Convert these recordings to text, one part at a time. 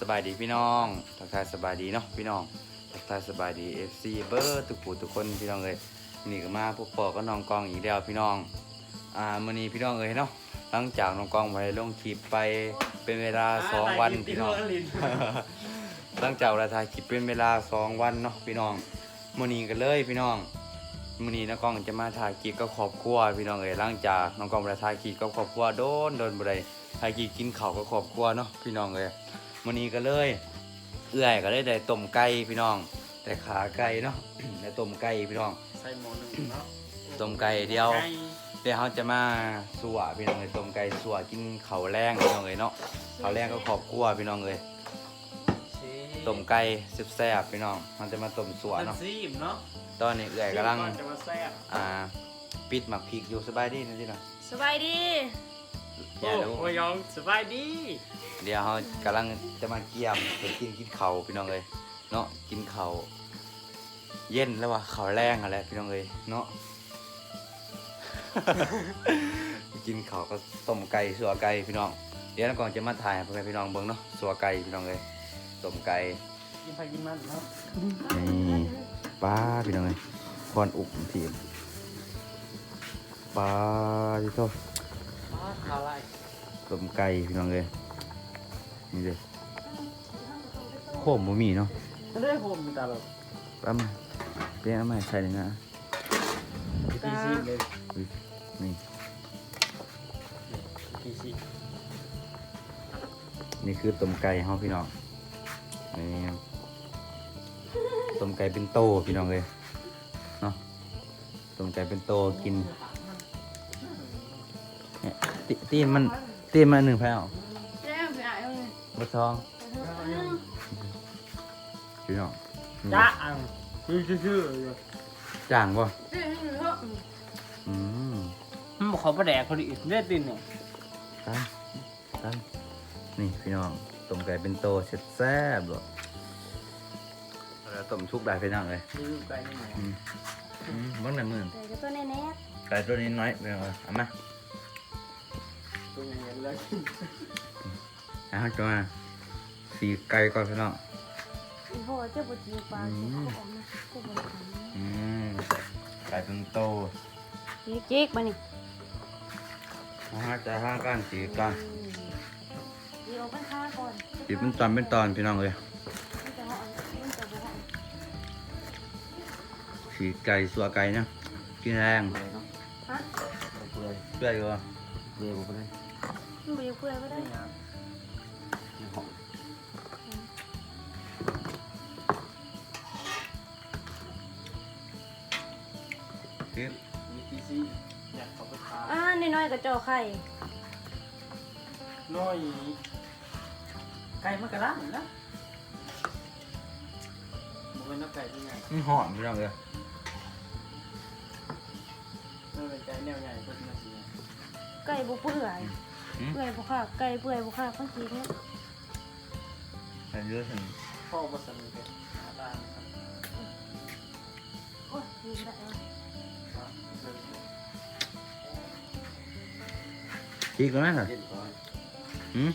สบายดีพี่น้องทักทายสบายดีเนาะพี่น้องทักทายสบายดี FC เบอร์ทุกผู้ทุกคนพี่น้องเลยนี่ก็มาพวกปอก็น้องกองอีกแล้วพี่น้อง อ่ามื้อนี้พี่น้องเอ้ยเนาะหลังจากน้องกองไปลงคลิปไปเป็นเวลาสองวันพี่น้องหลังจากเราถ่ายคลิปเป็นเวลาสองวันเนาะพี่น้องมื้อนี้กันเลยพี่น้องมื้อนี้น้องกองจะมาถ่ายคลิปกับครอบครัวพี่น้องเอ้ยหลังจากน้องกองไปถ่ายคลิปกับครอบครัวโดนโดนบ่ได้ถ่ายคลิปกินข้าวกับครอบครัวเนาะพี่น้องเอ้ย มื้อนี้ก็เลย เอื้อยก็เลยได้ต้มไก่พี่น้อง แต่ขาไก่เนาะ ได้ต้มไก่พี่น้อง ใส่หม้อหนึ่งเนาะต้มไก่เดียว ไก่เดี๋ยวเราจะมาสัวพี่น้องเลยต้มไก่สัวกินข้าวแรงพี่น้องเลยเนาะข้าวแรงก็ครอบครัวพี่น้องเลยเชฟต้มไก่แซ่บๆพี่น้องมันจะมาต้มสัวมันเนาะซีมเนาะตอนนี้เอื้อยกำลังจะมาแซ่บอ่าปิดหมักพริกอยู่สบายดีนะที่น่ะสบายดี โอ้โอ้ยองสบายดี เดี๋ยวเรากำลังจะมาเกี่ยมเดี๋ยวกินกินข้าวพี่น้องเลยเนาะกินข้าวเย็นแล้ววะข้าวแรงอะไรพี่น้องเลยเนาะ กินข้าวก็ต้มไก่สัวไก่พี่น้อง เดี๋ยวก่อนจะมาถ่ายให้พ่อแม่พี่น้องเบิ่งเนาะสัวไก่พี่น้องเลยต้มไก่กินไปกินมันเนาะนี่ป้าพี่น้องเลยคอนอุกทีมป้าที่โทษอ้าว ข้าวไรต้มไก่พี่น้องเลยนี่เลยโคมบ่มีเนาะไม่ได้ผมมีตาแบบปั๊มเป็นอะไรใส่เลยนะพีซีเลยอุ๊ยนี่พีซีนี่คือต้มไก่เฮาพี่น้องนี่ต้มไก่เป็นโตพี่น้องเลยเนาะต้มไก่เป็นโตกินเนี่ย ตีตีนมันตีนมันหนึ่งแผ่วแจ้งไปอ่านเลยบะซองพี่น้องจ้าอังชื่อชื่ออยู่จ่างป่ะเรื่องนี้เถอะอืมมันบอกเขาประแดกพอดีได้ตินเนี่ยตามตามนี่พี่น้องต้มไก่เป็นโตแซ่บๆบ่แล้วต้มชุกได้พี่น้องเลยมีลูกไก่นี่ไหนอืมอืมเบิ่งหน่อยมือแต่ก็ตัวแน่ไก่ตัวนี้น้อยไปเอาเอามา ตัวใหญ่เลยเอาจ้าสีไก่ก่อนพี่น้องๆอีพ่อเจ้าปวดจีปลาเจ้าเขาออกมาเจ้าปวดขาอืมไก่เป็นโตนี่เจ๊กมานี่เอาห้าใจห้าก้านสีกันเดี๋ยวเป็นข้าก่อนสีเป็นตอนเป็นตอนพี่น้องเลยมันจะเหาะมันจะบ่เหาะสีไก่สัวไก่นะกินแรงฮะเปื่อยเพื่อยก็เร็วไปเลย มันบ่อยากเปื่อยก็ได้คือมีพีซีอยากเขาไปทานอ่าน้อยๆกับจอไข่น้อยไก่มันกระด้างนะมันเป็นน้ำไก่ที่ไงมันหอมพี่น้องเลยมันเป็นไก่แนวใหญ่เพิ่มมาสิไก่บ่เปื่อย เปื่อยบ่ค่ะไก่เปื่อยบ่ค่ะบางทีเนี่ยแต่เยอะถึงพ่อผสมกันได้ครับโอ้ยกินได้แล้วอีกแล้วไหมเหรอเย็นก่อนหืม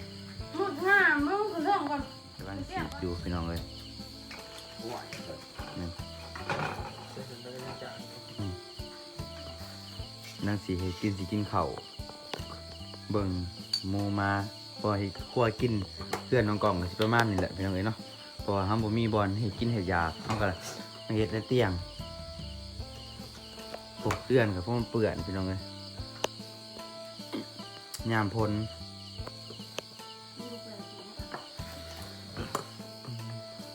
มุดงามมึงคือเรื่องก่อนกำลังสีอยู่พี่น้องเลยหวานเลยนี่เสร็จแล้วก็จะนั่งสีให้กินสีกินเข่าว เบิ่งหมูมาพอให้คั่วกินเพื่อนน้องกล่องก็สิประมาณนี้แหละพี่น้องเอ้ยเนาะเพราะว่าห้ามบ่มีบอลให้กินเห็ดยาเขาก็เฮ็ดในเตียงพวกเพื่อนกับพวกมันเปื่อนพี่น้องเอ้ยยามพล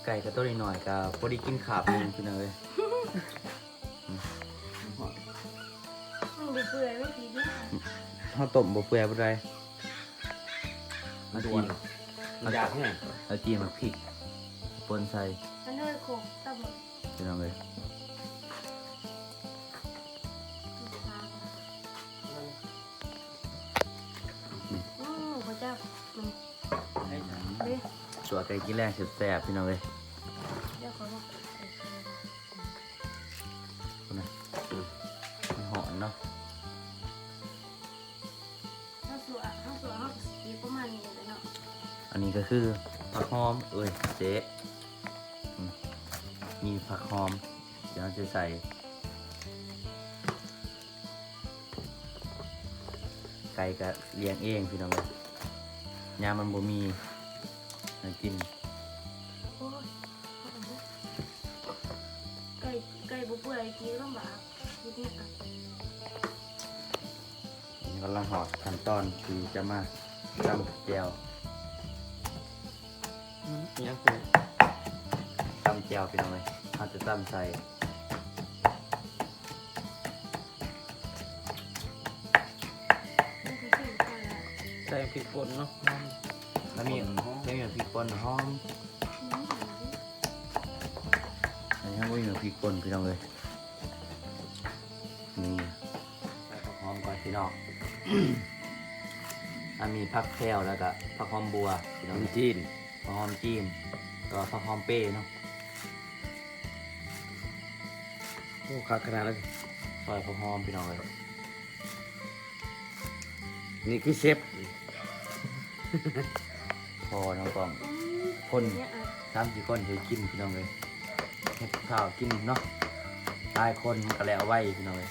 ไก่กับตัวน้อยกับพอดีกินขาบหนึงพี่น้องเอ้ย ขาต้มบ่เปื่อยบ่ได้เอาจีมันยากเนี่ยเอาจีมาพริกปนใส่อันนี้โคกตะบดพี่น้องเลยอืมพระเจ้าอืมให้ฉันเด้สัวไก่กินแรงแซ่บๆพี่น้องเลยเดี๋ยวขอบอก อันนี้ก็คือผักหอม เอ้ยเจ๊อืมมีผักหอม เดี๋ยวเราจะใส่ไก่ก็เลี้ยงเองพี่น้องเลยยามันบ่มีให้กินโอ้ยไก่ไก่บ่เปื่อยกินลำบากนิดนิดอะอันนี้กำลังหอดขั้นตอนคือจะมาตำแจว ยังคือตำแจวพี่น้องเลยเราจะตำใส่นี่คือสิ่งที่ละใส่พริกป่นเนาะแล้วมีแล้วมีพริกป่นหอมอืมอันนี้ก็มีพริกป่นพี่น้องเลยนี่ใส่ผักหอมก่อนพี่น้องอันมีผักแพรวแล้วก็ผักหอมบัวพี่น้องน้ำจีน ผักหอมจีนก็ผักหอมเป้เนาะโอ้ขาดขนาดแล้วซอยผักหอมพี่น้องเลยนี่คือเชฟพอน้องกล่องอืมคนเนี่ยอะสามสี่คนเคยกินพี่น้องเลยเฮ็ดข้าวกินเนาะหลายคนก็แล้วไว้พี่น้องเลย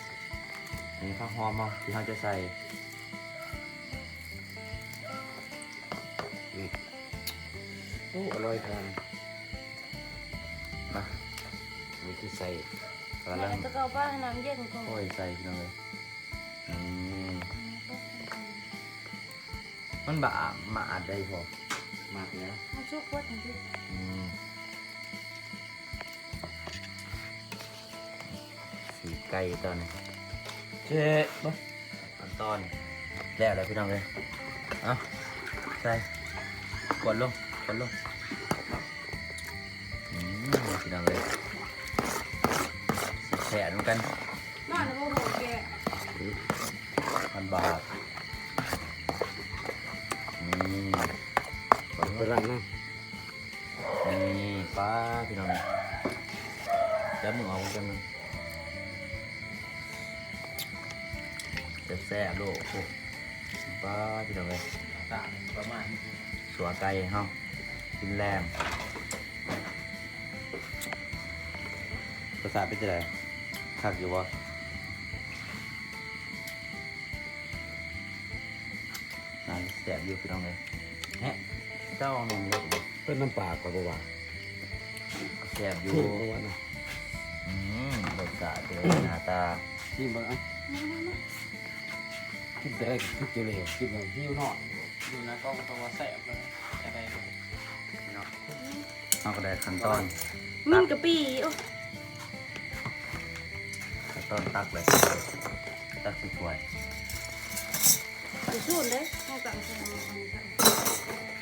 อันนี้ผักหอมเนาะที่เราจะใส่ อ้อร่อยขนาดมานี่คือใส่กำลังแม่จะเอาป้าให้น้ำเย็นก่อนโอ้ยใส่พี่น้องเลยนี่มันบะมาอัดได้พอมากแล้วมันชุกวัดทันทีอืมสีไก่ตอนนี้เจ๊บขั้นตอนแล้วเลยพี่น้องเลย เอาใส่กดลง กดลงอืมพี่น้องเลยแฉะเหมือนกันน่าจะโมโหแกพันบาทนี่ไปรังนะนี่ป้าพี่น้องจะมึงเอากันมึงแซ่บๆโลกป้าพี่น้องเลยประมาณสัวไก่เฮา กินแรมภาษาเป็นจะไรคักอยู่วะนานแสบอยู่พี่น้องเลยแฮะเจ้าหนุ่มเล็กเลยเป็นน้ำปลาก่อนก็ว่าแสบอยู่ถูกก็ว่านะอืมรสชาติเป็นหน้าตานี่บ้างอะกินแต่ได้กินเจเลยกินแบบหิวหน่อยดูนะกล้องตัวแสบเลยอะไรเนาะ เอาก็ได้ขั้นตอนมินกะปีโอ้ขั้นตอนตักเลยตักสิถ้วยไปสูนเด้ห้องกลางสนาม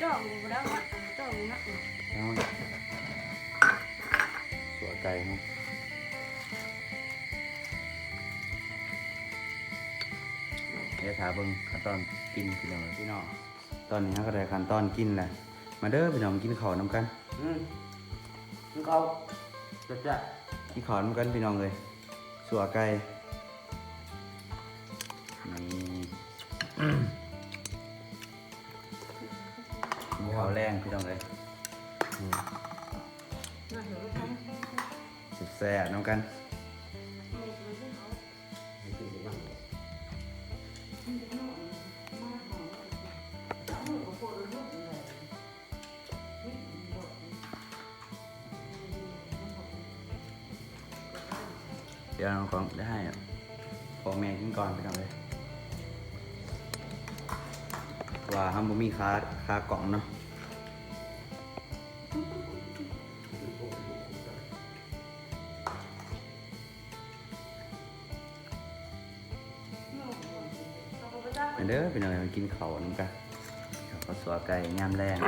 จ่องอยู่แล้วอะจ่องอยู่นะเอาสัวไก่เนาะเดี๋ยวถาเบิ่งขั้นตอนกินพี่น้องพี่น้องตอนนี้เราก็ได้ขั้นตอนกินแหละ มาเด้อพี่น้องกินข้าวน้ำกันอืมมึงเขาจะจะกินข้าวน้ำกันพี่น้องเลยสัวไก่นี่กินข้าวแรงพี่น้องเลยน่าเห็นไหมสุดแซ่บน้ำกัน ดี๋ยวน้องของได้อะพองแม่กินก่อนไปทำเลยว่าฮัมบ่มีค้าค้ากล่องเนาะไปเด้อไปหน่อยมากินเขาน้ำกันข้าสัวไก่ยามแรง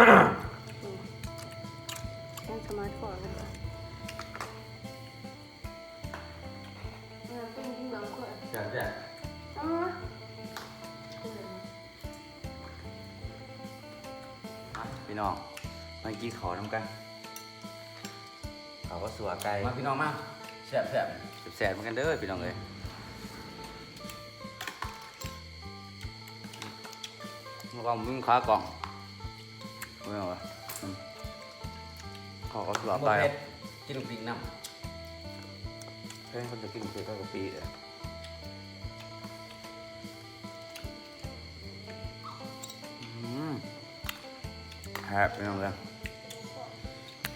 นั่งสมาธิก่อนกันค่ะ พี่น้องมากินข้าวน้ำกันข้าวก็สัวไก่มาพี่น้องมาแซ่บแซ่บแสบๆเหมือนกันเด้อพี่น้องเลยระวังมึงขากล่องไม่เอาวะอืมเขาก็สลับบ่ไปเผ็ดกินลูกปิงน้เพื่อนคนจะกินเผ็ดก็กะปิเลย แฮปไปน้องเลย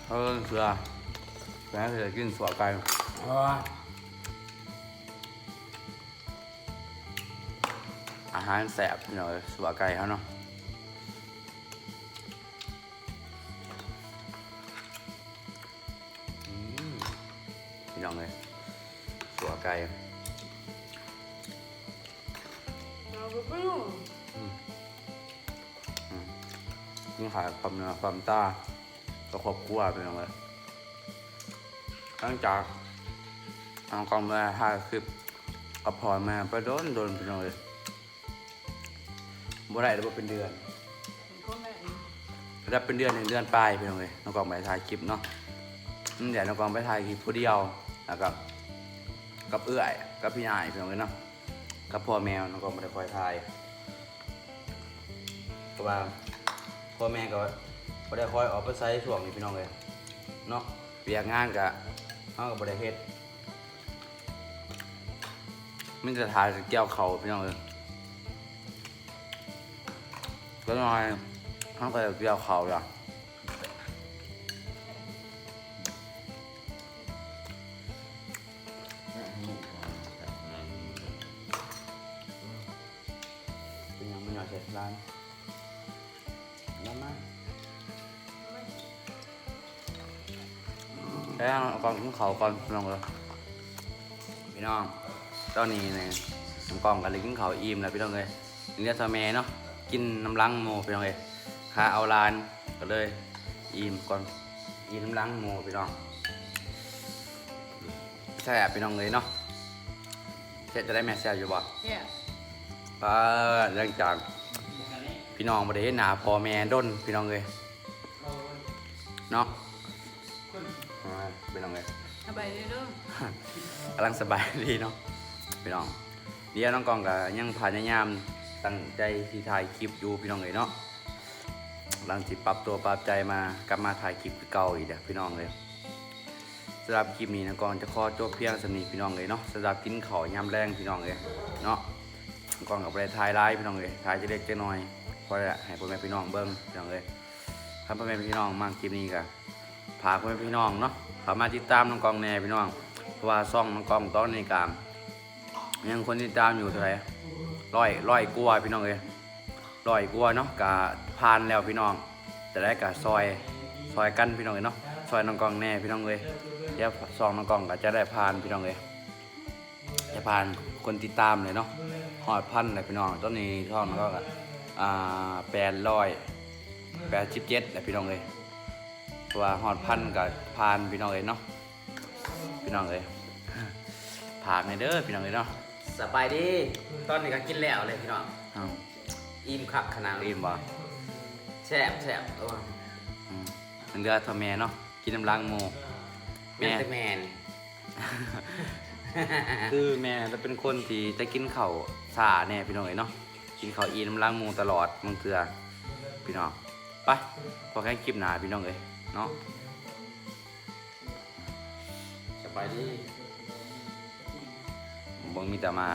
เฮ้ยเสือแม่เสือกินสวไก่ำอ๋ออาหารแสบพี่น้องเอ้ยสวไก่เขาเนาะอืมพี่น้องเลยสวไก่เราก็ไม่รู้ นี่ขายความเนื้อความตาก็ครบครัวพี่น้องเลยหลังจากเอากองมาถ่ายคลิปกับพอแม่ไปโดนโดนพี่น้องเลยบ่ได้แล้วบ่เป็นเดือนเป็นคนแรกถ้าเป็นเดือนหนึ่งเดือนปลายพี่น้องเลยน้องกองไปถ่ายคลิปเนาะอืมเดี๋ยวน้องกองไปถ่ายคลิปผู้เดียวแล้วก็กับเอื้อยกับพี่นายพี่น้องเลยเนาะกับพ่อแมวน้องกองไม่ได้คอยถ่ายเพราะว่า พ่อแม่ก็ไม่ได้คอยออกไปใช้ช่วงนี้พี่น้องเลยเนาะเปียกงานกะเขาก็บ่ได้เฮ็ดมันจะถ่ายเกี่ยวเขาพี่น้องเลยก็น้อยเขาก็จะเกี่ยวเขาอย่ แล้วเอากล่องขึ้นเขาก่อนพี่น้องเลยพี่น้องตอนนี้เนี่ยน้ำกล่องกันเลยกินเขาวอิ่มแล้วพี่น้องเลยเรียกทอแม่เนาะกินน้ำลังโมพี่น้องเลยหาเอาลานก็เลยอิ่มก่อนอิ่มน้ำลังโมพี่น้องแซ่บพี่น้องเลยเนาะเสร็จจะได้แม่แซ่บอยู่บ่เนี่ยก็เรื่องจากพี่น้องประเทศหนาพอแม่ด้นพี่น้องเลยเนาะอ่า พี่น้องเลยสบายดีเด้อกำลังสบายดีเนาะพี่น้องเดี๋ยวน้องกองก็ยังพยายามตั้งใจที่ถ่ายคลิปอยู่พี่น้องเลยเนาะกำลังสิปรับตัวปรับใจมากลับมาถ่ายคลิปคือเก่าอีกเด้อพี่น้องเลยสำหรับคลิปนี้นะกองจะขอจบเพียงสำนีพี่น้องเลยเนาะสำหรับกินข้าวยำแรงพี่น้องเลยเนาะก่อนกับไปถ่ายไลฟ์พี่น้องเลยถ่ายจะเล็กจะน้อยเพราะจะให้พ่อแม่พี่น้องเบิ้งพี่น้องเลยถ้าพ่อแม่พี่น้องมากคลิปนี้ก็พาพ่อแม่พี่น้องเนาะ เขามาติดตามน้องกองแน่พี่น้องเพราะว่าซ่องน้องกองตอนนี้กามยังคนติดตามอยู่เท่าไหร่ร้อยร้อยกว่าพี่น้องเลยร้อยกว่าเนาะกะผ่านแล้วพี่น้องจะได้กะซอยซอยกันพี่น้องเลยเนาะซอยน้องกองแน่พี่น้องเลยเดี๋ยวซองน้องกองก็จะได้ผ่านพี่น้องเลยจะผ่านคนติดตามเลยเนาะหอดพันเลยพี่น้องตอนนี้ช่องมันก็อ่าแปดร้อยแปดสิบเจ็ดเลยพี่น้องเลย ว่าหอดพันกับพานพี่น้องเลยเนาะพี่น้องเลยผากในเด้อพี่น้องเลยเนาะสบายดี ตอนนี้ก็กินแล้วเลยพี่น้องอ้าวอิ่มคักขนาดอิ่มบ่แซ่บแซ่บตัวอืมมันเดือทอแม่เนาะกินน้ำล้างหมูแมนแต่แมน คือแม่จะเป็นคนที่จะกินข้าวสาแน่พี่น้องเลยเนาะกินข้าวอีน้ำล้างหมูตลอดมึงเถื่อพี่น้องไปพอแค่คลิปหนาพี่น้องเลย เนาะสบายดีบงมีแต่มา